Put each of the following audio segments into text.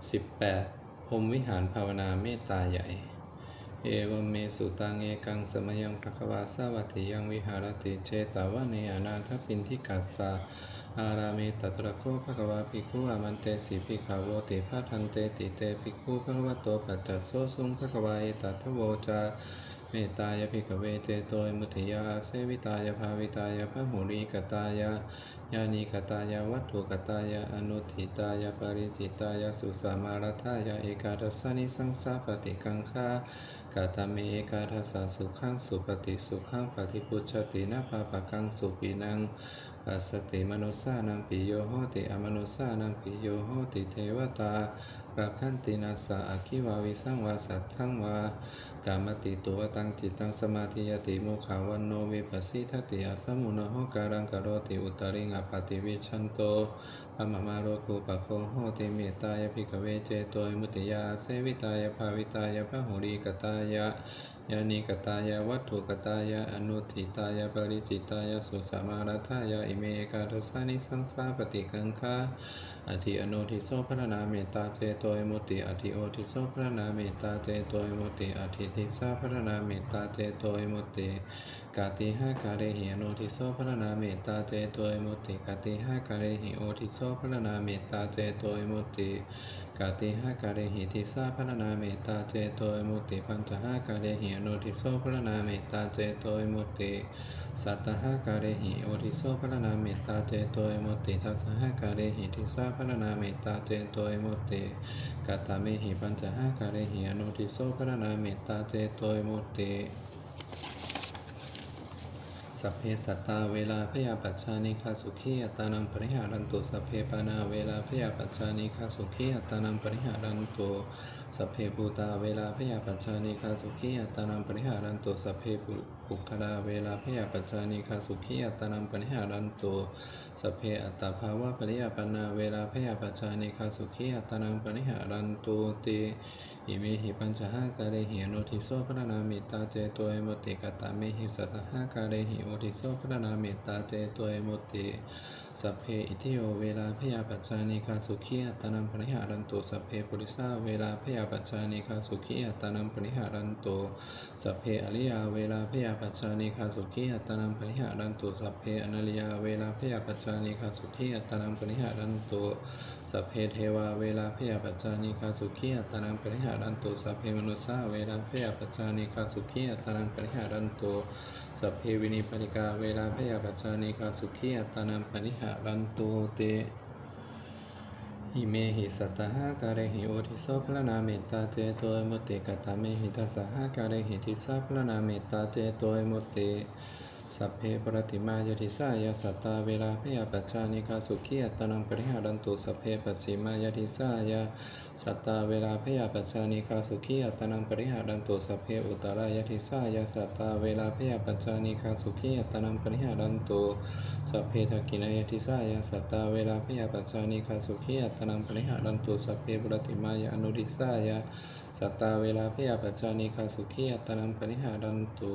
18พรมวิหารภาวนาเมตตาใหญ่ เอวเมสุตังเอกังสมยังภควาสวัตถิยังวิหารติเจตาวะเนอนาถปินทิกัสสาอารามิตตระโคภควาภิกขุอามันเตสีภิกขาวติพัทันเตติเตภิกขุภควโตปัจจสโสสุงภควาเอตัทโวจาเมตตายภิกขเวเจโตยมุทิยาเสวิตายภาวิตายพระหุริกตายา ญาณิกตายาวัตถุกตายาอนุทิตายาปริจิตายาสุสามารัทายาเอกาทัสสนิสังสาปฏิกังคากาตาเมเอกาทัสสะสุขังสุปฏิสุขังปฏิพุชตินาภาปกังสุปีนังปัสสติมนุสานังปิโยโหติอมนุสานังปิโยโหติเทวตารักขันตินาสะอคิวาวิสังวาสัทธังวากามติตัวตังจิตตังสมาธิยติมุขาวันโนวิปัสสิทติอาสมุนโหการังกโรติอุตริงอปติวิชันโตปะมะมาโรกุปะโคโหติเมตตายภิกเวเจโตยมุติยาเสวิตายภาวิตายพหุรีกตายะยานิกตายาวัตถุกตายาอนุทิตายาปริจิตายาสุสามารัทายาอิเมกาทัสานิสังสาปฏิกังคาอธิอโนทิโสพระนาเมตตาเจโตยมุติอธิโอทิโสพระนาเมตตาเจโตยมุติอธิทิสาพระนาเมตตาเจโตยมุติกาติหากาเรหิโนทิโสพระนาเมตตาเจโตยมุติกาติหากาเรหิโอทิโสพระนาเมตตาเจโตยมุติ กาติหากาเรหิทิสาพระนาเมตตาเจโตยมุติปัญจหากาเรหิอโนทิโสพระนาเมตตาเจโตยมุติสัตตหากาเรหิโอทิโสพระนาเมตตาเจโตยมุติทัสสหากาเรหิทิสาพระนาเมตตาเจโตยมุติกัตตาเมหิปัญจหากาเรหิอโนทิโสพระนาเมตตาเจโตยมุติ สัพเพสัตตาเวลาพยาปัจจานิคาสุขีอัตตานังปริหารันตุสัพเพปานาเวลาพยาปัจจานิคาสุขีอัตตานังปริหารันตุสัพเพภูตาเวลาพยาปัจจานิคาสุขีอัตตานังปริหารันตุสัพเพปุคลาเวลาพยาปัจจานิคาสุขีอัตตานังปริหารันตุสัพเพอัตตาภาวะปริยาปนาเวลาพยาปัจจานิคาสุขีอัตตานังปริหารันตุติ อิเมหิปัญจหากาเรหิอโนทิโสพระนามิตาเจโตเอมุติกตาเมหิสัตหากาเรหิโอทิโสพระนามิตาเจโตเอมุติ สัพเพอิทิโยเวลาพยาปัจจานิคาสุขีอัตตานังปริหารันตุสัพเพปุริสาเวลาพยาปัจจานิคาสุขีอัตตานังปริหารันตุสัพเพอริยาเวลาพยาปัจจานิคาสุขีอัตตานังปริหารันตุสัพเพอนัลยาเวลาพยาปัจจานิคาสุขีอัตตานังปริหารันตุสัพเพเทวาเวลาพยาปัจจานิคาสุขีอัตตานังปริหารันตุสัพเพมนุสาเวลาพยาปัจจานิคาสุขีอัตตานังปริหารันตุสัพเพวินิปริกาเวลาพยาปัจจานิคาสุขีอัตตานังปริหารันตุเตหิเมหิสัตหะกาเรหิโอทิโสพระนาเมตตาเจโตมุติกตาเมหิทัสหะกาเรหิทิสัพระนาเมตตาเจโตมุติ สัพเพปรติมายทิสายาสัตตาเวลาพยาปัจจานิกาสุขีอัตนังปริหารันตุสัพเพปัจฉิมายทิสายาสัตตาเวลาพยาปัจจานิกาสุขีอัตนังปริหารันตุสัพเพอุตรายทิสายาสัตตาเวลาพยาปัจจานิกาสุขีอัตนังปริหารันตุสัพเพทักกินายทิสายาสัตตาเวลาพยาปัจจานิกาสุขีอัตนังปริหารันตุสัพเพปรติมายาอนุทิสายาสัตตาเวลาพยาปัจจานิกาสุขีอัตตนังปริหารันตุ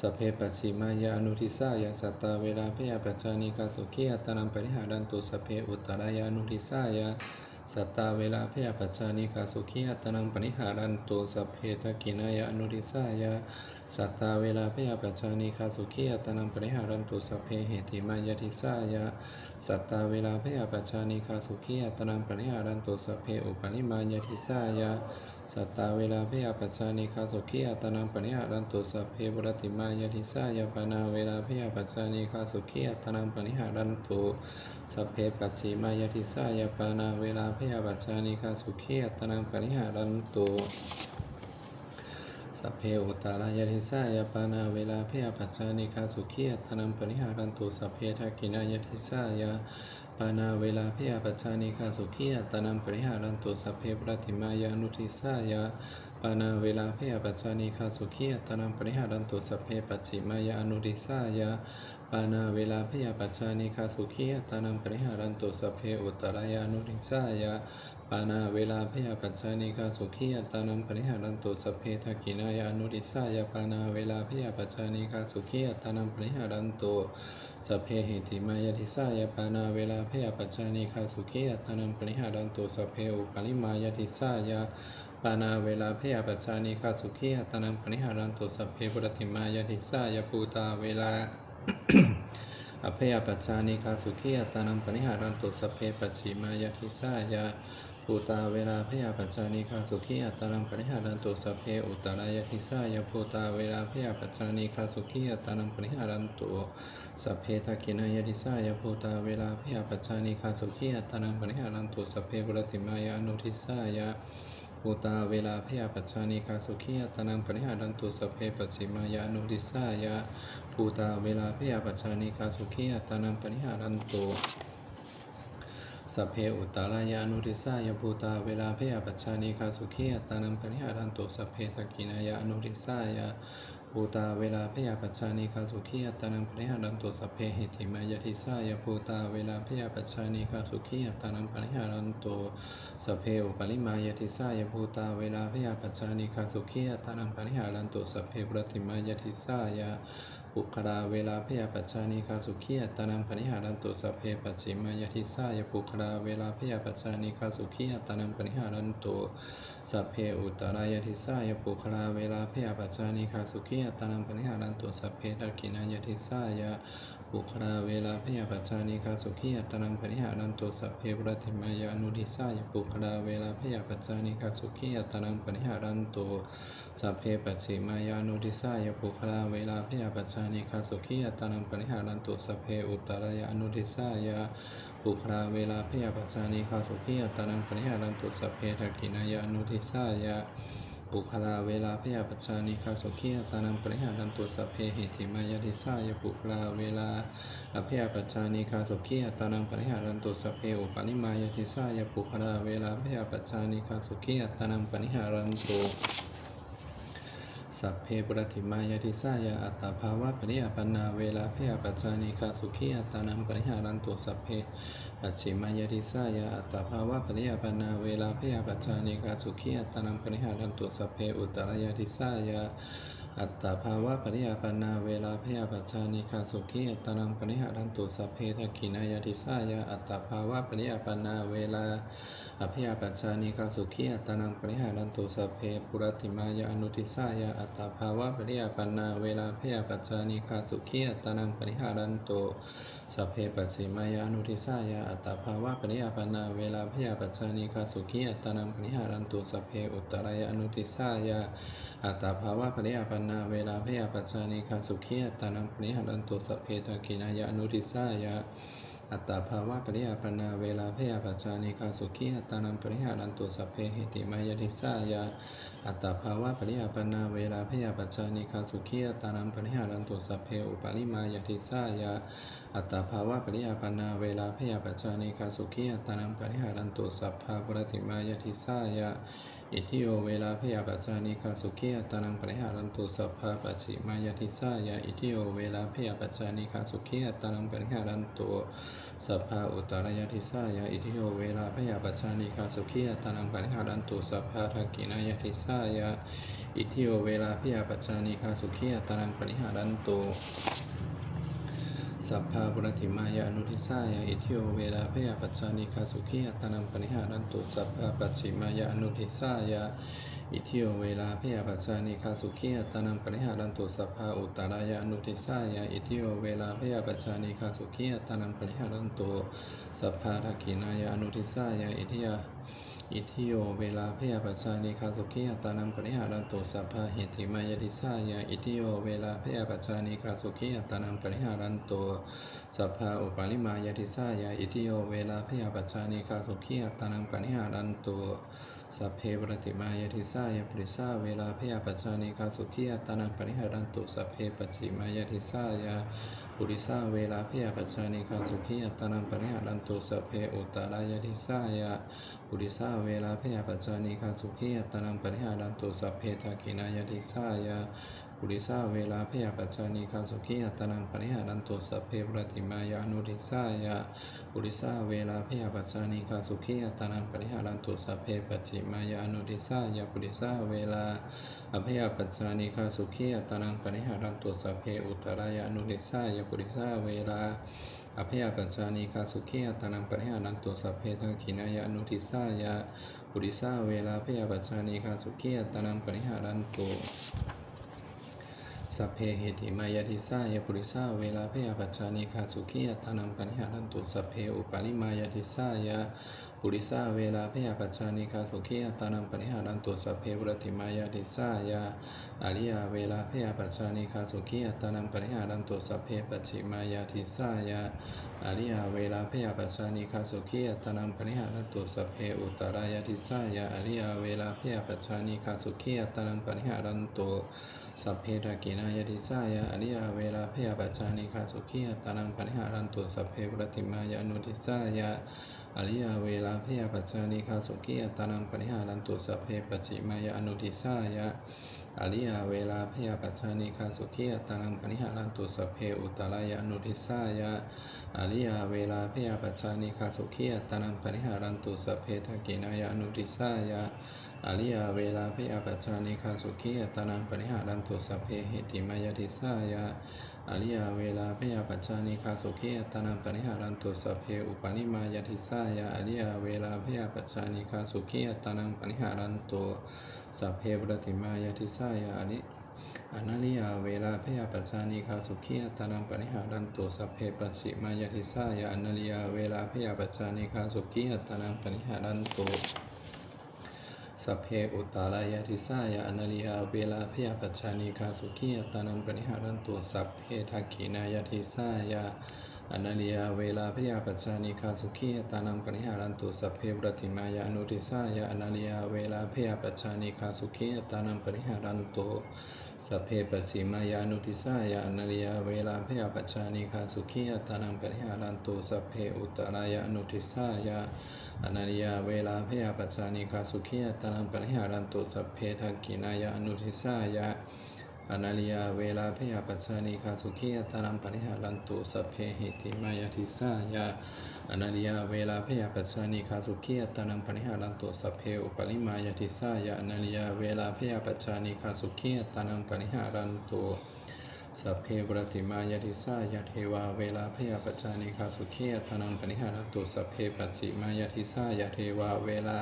สเพปัจฉิมายาอนุทิสายาสัตตาเวลาพยาปัจจานิกาสุขีอัตนังปริหารันตุสเพอุตตรายานุทิสายาสัตตาเวลาพยาปัจจานิกาสุขีอัตนังปริหารันตุสเพทกินายาอนุทิสายาสัตตาเวลาพยาปัจจานิกาสุขีอัตนังปริหารันตุสเพเหติมายาทิสายาสัตตาเวลาพยาปัจจานิกาสุขีอัตนังปริหารันตุสเพอุปนิมายาทิสายา สัตตาเวลาพยาปัจจานิคาสุขีอัตนังปริหารันตุสัพเพบุรติมายาทิสายาปนาเวลาพยาปัจจานิคาสุขีอัตนังปริหารันตุสัพเพปัจฉิมายาทิสายาปนาเวลาพยาปัจจานิคาสุขีอัตนังปริหารันตุสัพเพอุตตรายาทิสายาปานาเวลาเพยปัจจานิคาสุขีอัตนังปริหารันตุสัพเพทักกินายาทิสายา ปานาเวลาพยาปัจจานิคาสุขีอัตานังปริหารันตุสัพเพปรติมายานุทิสายาปานาเวลาพยาปัจจานิคาสุขีอัตานังปริหารันตุสัพเพปัจฉิมายานุทิสายาปานาเวลาพยาปัจจานิคาสุขีอัตานังปริหารันตุสัพเพอุตรายานุทิสายะานาเวลาพยาปัจจานิคาสุขีอัตานังปริหารันตุสเพทกินายานุทิสายะปานาเวลาพยาปัจจานิคาสุขีอัตานังปริหารันตุสเพหิติมายทิสายะปานาเวลาพยาปัจจานิคาสุขีอัตานังปริหารันตุสเพอุปาลิมายทิสายะปานาเวลาพยาปัจจานิคาสุขีอัตานังปณิหารันตุสเพปุรติมายาทิสายภูตาเวลาอภยปัจจานิคาสุขีอัตานังปณิหารันตุสเพปัจฉิมายาทิสายา ภูตาเวลาพยาปัจจานิคาสุขีอัตตานังปณิหารันตุสัพเพอุตรายาทิสายาภูตาเวลาพยาปัจจานิคาสุขีอัตตานังปณิหารันตุสเพทักกินายาทิสายาภูตาเวลาพยาปัจจานิคาสุขีอัตตานังปณิหารันตุสเพปุรติมายานุทิสายาภูตาเวลาพยาปัจจานิคาสุขีอัตานังปริหารันตุสเพปัจฉิมายานุทิสายะภูตาเวลาพยาปัจจานิคาสุขีอัตานังปริหารันตุ สัพเพอุตตรายานุทิสายภูตาเวลาพยาปัจจานิคาสุขีอัตานังปริหารันตุสัพเพทกินายานุทิสายะภูตาเวลาพยาปัจจานิคาสุขีอัตานังปริหารันตุสัพเพหิติมายาทิสายะภูตาเวลาพยาปัจจานิคาสุขีอัตานังปริหารันตุสัพเพอุปาลิมายาทิสายะภูตาเวลาพยาปัจจานิคาสุขีอัตานังปริหารันตุสัพเพปรติมายาทิสายะปุคลาเวลาพยาปัจจานิคาสุขีอัตานังปณิหารันตุสัพเพปัจฉิมายทิสายปุคลาเวลาพยาปัจจานิคาสุขีอัตานังปณิหารันตุสัพเพอุตรายทิสายปุคลาเวลาพยาปัจจานิคาสุขีอัตานังปณิหารันตุสัพเพทักขินายทิสาย ปุคลาเวลาพยาปัจจานิคาสุขีอัตตังปณิหารันตุสัพเพปรติมายานุทิสายปุคลาเวลาพยาปัจจานิคาสุขีอัตตังปณิหารันตุสัพเพปัจฉิมายานุทิสายปุคลาเวลาพยาปัจจานิคาสุขีอัตตังปณิหารันตุสัพเพอุตตรายานุทิสายปุคลาเวลาพยาปัจจานิคาสุขีอัตตังปณิหารันตุสัพเพทักขินายานุทิสายะ ปุคลาเวลาพยาปัจจานิคาสุขีตานังปริหารันตุสัพเพหิติมายาทิสายปุคลาเวลาอภยาปัจจานิคาสุขีตานังปริหารันตุสัพเพอุปนิมายาทิสายปุคลาเวลาพยาปัจจานิคาสุขีตานังปริหารันตุ สัพเพปรติมายาทิสายาอัตตาภาวะปริยาปนาเวลาเพยปัจจานิคาสุขีอัตานังปริหารันตุสัพเพปัจฉิมายาทิสายาอัตตาภาวะปริยาปนาเวลาเพยปัจจานิคาสุขีอัตตานังปริหารันตุสัพเพอุตตรายาทิสายา อัตตาภาวะปริยาปนาเวลาพยาปัจจานิกาสุขีอัตตานังปริหารันตุสัพเพทกินายทิสายาอัตตาภาวะปริยาปนาเวลาอภยาปัจจานิกาสุขีอัตตานังปริหารันตุสัพเพปุรติมายาอนุทิสายาอัตตาภาวะปริยาปนาเวลาพยาปัจจานิกาสุขีอัตตานังปริหารันตุสัพเพปัจฉิมายาอนุทิสายาอัตตาภาวะปริยาปนาเวลาพยาปัจจานิคาสุขีอัตตานังปริหารันตุสัพเพอุตตรายาอนุทิสายาอัตตาภาวะปริยาปนาเวลาพยาปัจจานิคาสุขีอัตตานังปริหารันตุสัพเพทักขินายานุทิสายาอัตตาภาวะปริยาปนาเวลาพยาปัจจานิคาสุขีอัตตานังปริหารันตุสัพเพหิติมายทิสายาอัตตาภาวะปริยาปนาเวลาพยาปัจจานิคาสุขีอัตตานังปริหารันตุสัพเพอุปาลิมายทิสายาอัตตาภาวะปริยาปนาเวลาพยาปัจจานิคาสุขีอัตตานังปริหารันตุสัพพาปรติมายทิสายะ อิทิโอเวลาพยาปัจจานิคาสุขีอัตานังปริหารันตุสัพพาปัจฉิมายทิสายะอิทิโอเวลาพยาปัจจานิคาสุขีอัตานังปริหารันตุสัพพาอุตตรายทิสายะอิทิโอเวลาพยาปัจจานิคาสุขีอัตานังปริหารันตุสัพพาทักกินายทิสายะอิทิโอเวลาพยาปัจจานิคาสุขีอัตตานังปริหารันตุ สัพพาปุรติมายานุทิสายาอิทิโอเวลาพยาปัจจานิคาสุขีอัตานังปณิหารันตุสัพพาปัจฉิมายานุทิสายาอิทิโอเวลาพยาปัจจานิคาสุขีอัตานังปณิหารันตุสัพพาอุตตรายานุทิสายาอิทิโอเวลาพยาปัจจานิคาสุขีอัตานังปณิหารันตุสัพพาทักขินายานุทิสายาอิทิยา อิทิโย เวลาพยาปัจจานิคาสุขีอัตานังปริหารันตุสัพพะเหติมายติสายาอิทิโย เวลาพยาปัจจานิคาสุขีอัตานังปริหารันตุสัพพะอุปาลิมายติสายาอิทิโย เวลาพยาปัจจานิคาสุขีอัตานังปริหารันตุสัพเพปรติมายติสายาปริสาเวลาพยาปัจจานิคาสุขีอัตานังปริหารันตุสัพเพปัจฉิมายติสายา ปุริสาเวลาพยาปัจจานิคาสุขีอัตานังปริหารันตุสเพอุตารายติสายาปุริสาเวลาพยาปัจจานิคาสุขีอัตานังปริหารันตุสเพทากินายติสายา ปุริสาเวลาพยาปัจจานิคาสุขีอัตนังปริหารันตุสัพเพปรติมายานุริสายะปุริสาเวลาพยาปัจจานิคาสุขีอัตนังปริหารันตุสัพเพปัจจิมายานุริสายะปุริสาเวลาอภยปัจจานิคาสุขีอัตนังปริหารันตุสัพเพอุตรายานุริสายะปุริสาเวลาอภยปัจจานิคาสุขีอัตนังปริหารันตุสัพเพทังขินายะอนุทิสายะปุริสาเวลาพยปัจจานิคาสุขีอัตตนังปริหารันตุ สัพเพเหติมายาทิสายปุริสาเวลาพยปัจจานิคาสุขีอัตตนังปริหารันตุสัพเพอุปาลิมายาทิสายะปุริสาเวลาพยปัจจานิคาสุขีอัตตนังปริหารันตุสัพเพปุรติมายาทิสายะอริยาเวลาพยปัจจานิคาสุขีอัตตนังปริหารันตุสัพเพปัจฉิมายาทิสายะอริยาเวลาพยาปัสสานิคาสุขีอัตตนังปริหารตุสัพเพอุตรายทิสายะอริยาเวลาพยาปัสสานิคาสุขีอัตตนังปริหารันตุ สัพเพทากินายทิสายะอริยาเวลาพยาปัสสานิคาสุขีอัตตนังปริหารันตุสัพเพปรติมายานุทิสายะอริยาเวลาพยาปัสสานิคาสุขีอัตตนังปริหารันตุสัพเพปัจิมายานุทิสายะอริยาเวลาพยาปัจจานิคาสุขีอัตตานังปณิหารันตุสัพเพอุตตรายานุทิสายะอริยาเวลาพยาปัจจานิคาสุขีอัตตานังปณิหารันตุสัพเพทกินายานุทิสายะ อริยเวลาพยาปัจจานิคาสุขีอัตตานังปณิหารันตุสัพเพเหติมายทิสายะอริยเวลาพยาปัจจานิคาสุขีอัตตานังปณิหารันตุสัพเพอุปานิมายทิสายะอริยเวลาพยาปัจจานิคาสุขีอัตตานังปณิหารันตุสัพเพปรติมายาทิสายานิอนาลิยาเวลาพยาปัจจานิคาสุขีอัตตานังปริหารันตุสัพเพปัจฉิมายาทิสายาอนาลิยาเวลาพยาปัจจานิคาสุขีอัตตานังปริหารันตุ สัพเพอุตตารายาทิสายาอนาลิยาเวลาพยาปัจจานิคาสุขีอตานันปริหารันตุสัพเพทักขีนายาทิสายาอนาลียาเวลาพยาปัจจานิคาสุขีตานังปริหารันตุสัพเพปรติมายานุติสายาอนาลียาเวลาพยาปัจจานิคาสุขีตานังปริหารันตุ สัพเพปสิมายานุติสายาอนันยาเวลาเพยปัจจานิคาสุขีตานังปริหารันตุสัพเพอุตรายานุติสายาอนันยาเวลาเพยปัจจานิคาสุขีตานังปริหารันตุสัพเพทักกินายานุติสายา อนาลิยาเวลาพยาปัจจานิคาสุขีอัตานัมปริหารันตุสัพเพหิติมายาทิสายาอนาลิยาเวลาพยาปัจจานิคาสุขีอัตานัมปริหารันตุสเพอุปริมายาทิสายาอนาลิยาเวลาพยาปัจจานิคาสุขีอัตานัมปริหารันตุสัพเพปรติมายาทิสายาเทวาเวลาพยาปัจจานิคาสุขีอัตานัมปริหารันตุสัพเพปัจจิมายาทิสายาเทวาเวลา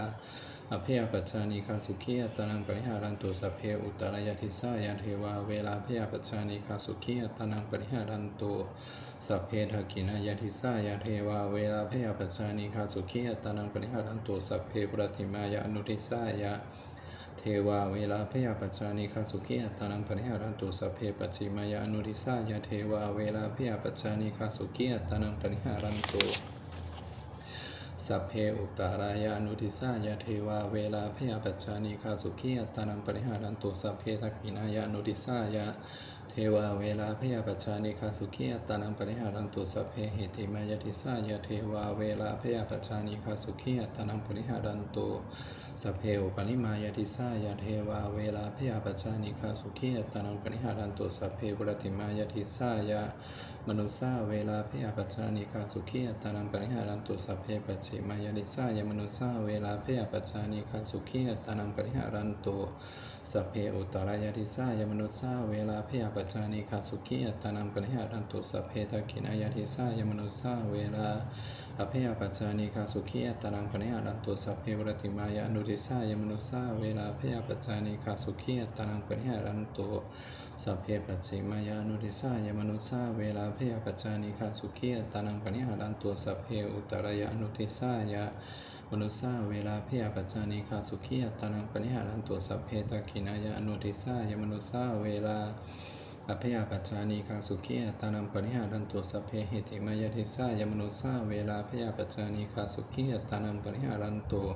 อภยปัจจานิคาสุขีอัตตนังปริหารันตุสัพเพอุตตรายทิสายาเทวาเวลาพยปัจจานิคาสุขีอัตตนังปริหารันตุสัพเพทกินายทิสายาเทวาเวลาพยปัจจานิคาสุขีอัตตนังปริหารันตุสัพเพปรติมายาอนุทิสายาเทวาเวลาพยาปัจจานิคาสุขีอัตตานังปริหารันตุสัพเพปัจจิมายาอนุทิสายาเทวาเวลาพยาปัจจานิคาสุขีอัตตานังปริหารันตุ สัพเพอุตตารายานุทิสายาเทวาเวลาพยาปัจจานิคาสุขีอัตานังปริหารันตุสัพเพทักขินายานุทิสายาเทวาเวลาพยาปัจจานิคาสุขีอัตานังปริหารันตุสัพเพเหติมายาทิสายาเทวาเวลาพยาปัจจานิคาสุขีอัตานังปริหารันตุสัพเพอุปนิมายาทิสายาเทวาเวลาพยาปัจจานิคาสุขีอัตานังปริหารันตุสัพเพปรติมายาทิสายามนุษสาเวลาพยาปัจจานิคาสุขีอัตตานังปริหารันตุสัพเพปัจฉิมายานิสายมนุษสาเวลาพยาปัจจานิคาสุขีอัตตานังปริหารันตุสัพเพอุตตรายาทิสายมนุษสาเวลาพยาปัจจานิคาสุขีอัตตานังปริหารันตุสัพเพทักขินายาทิสายมนุษสาเวลาอภยปัจจานิคาสุขีอัตตานังปริหารันตุสัพเพวรติมายานุทิสายมนุษสาเวลาพยาปัจจานิคาสุขีอัตตานังปริหารันตุ สัพเพปัจฉิมายานุทิสายมนุสาเวลาเพยปัจจานิคาสุขีอัตตานังปณิหารันตัวสัพเพอุตรายานุทิสายมนุสาเวลาเพยปัจจานิคาสุขีอัตตานังปณิหารันตัวสัพเพตะกินายานุทิสายมนุสาเวลา อภยาปัจจานีคาสุขีอัตานังปริหารันตัวสเพเหติมายาทิสายมนุสาเวลาพยาปัจจานีคาสุขีอัตานังปริหารันตัว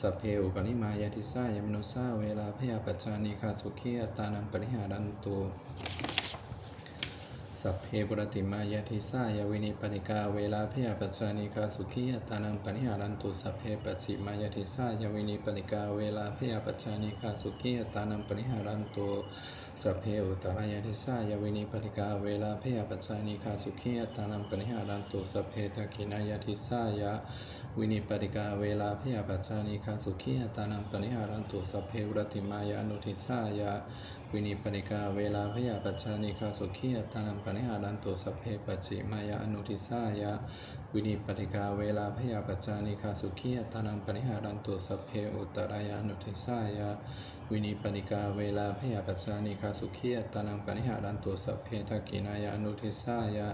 สเพอุปนิมายาทิสายมนุสาเวลาพยาปัจจานีคาสุขีอัตานังปริหารันตุ สัพเพบุรติมายาทิสายาวินิปนิกาเวลาพยาปัจจานิคาสุขีอตานังปนิหารันตุสัพเพปัจฉิมายาทิสายาวินิปนิกาเวลาพยาปัจจานิคาสุขีอตานังปนิหารันตุสัพเพอุตรายาทิสายาวินิปนิกาเวลาพยาปัจจานิคาสุขีอตานังปนิหารันตุสัพเพทักขินายาทิสายา วินิปติกาเวลาพยาปัจจานิคาสุขีอัตานังปนิหารันตุสัพเพวรติมายาอนุทิสายาวินิปนิกาเวลาพยาปัจจานิคาสุขีอัตานังปนิหารันตุสัพเพปัจฉิมายาอนุทิสายาวินิปนิกาเวลาพยาปัจจานิคาสุขีอัตานังปนิหารันตุสัพเพอุตรายานุทิสายา วินิปนิกาเวลาพยาปัจจานิคาสุขีตานังปนิหารันตุสัพเพทกินายานุทิสายา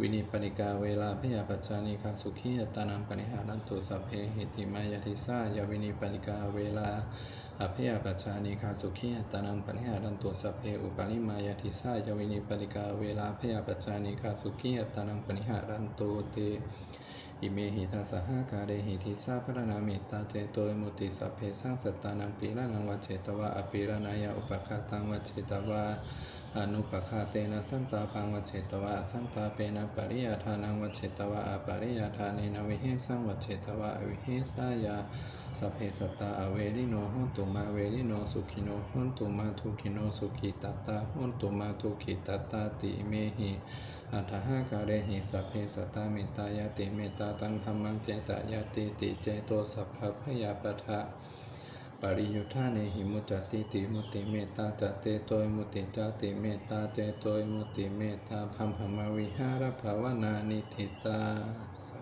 วินิปนิกาเวลาพยาปัจจานิคาสุขีตานังปนิหารันตุสัพเพหิติมายาทิสายาวินิปนิกาเวลาอภิยาปัจจานิคาสุขีตานังปนิหารันตุสัพเพอุปาลิมายาทิสายาวินิปริกาเวลาพยาปัจจานิคาสุขีตตานังปนิหารันตุเต อิเมหิทัสสหากาเรหิทิสาพระนามิตาเจโตยมุติสัพเพสังสัตตานังปีละนังวัจเจตวะอปิรนายาอุปคาตังวัจเจตวะอนุปคาเตนะสันตาปังวัจเจตวะสันตาเปนะปริยาทานังวัจเจตวะอปริยาทานินวิเหสังวัจเจตวะอวิเหสายาสัพเพสัตตาอเวริโนหนตุมาเวริโนสุขิโนหนตุมาทุกิโนสุขิตตาหนตุมาทุกิตัตตาติเมหิ อัตถหากาเรหิสัพเพสัตตาเมตตายาติเมตตาตังธรรมังเจตายาติติเจโตสัพพะพยาปะทะปริยุทธาเนหิมุจจติติมุติเมตตาจเตโตยมุติจติเมตตาเจโตยมุติเมตตาพัมพมวิหารภาวนานิทิตาสา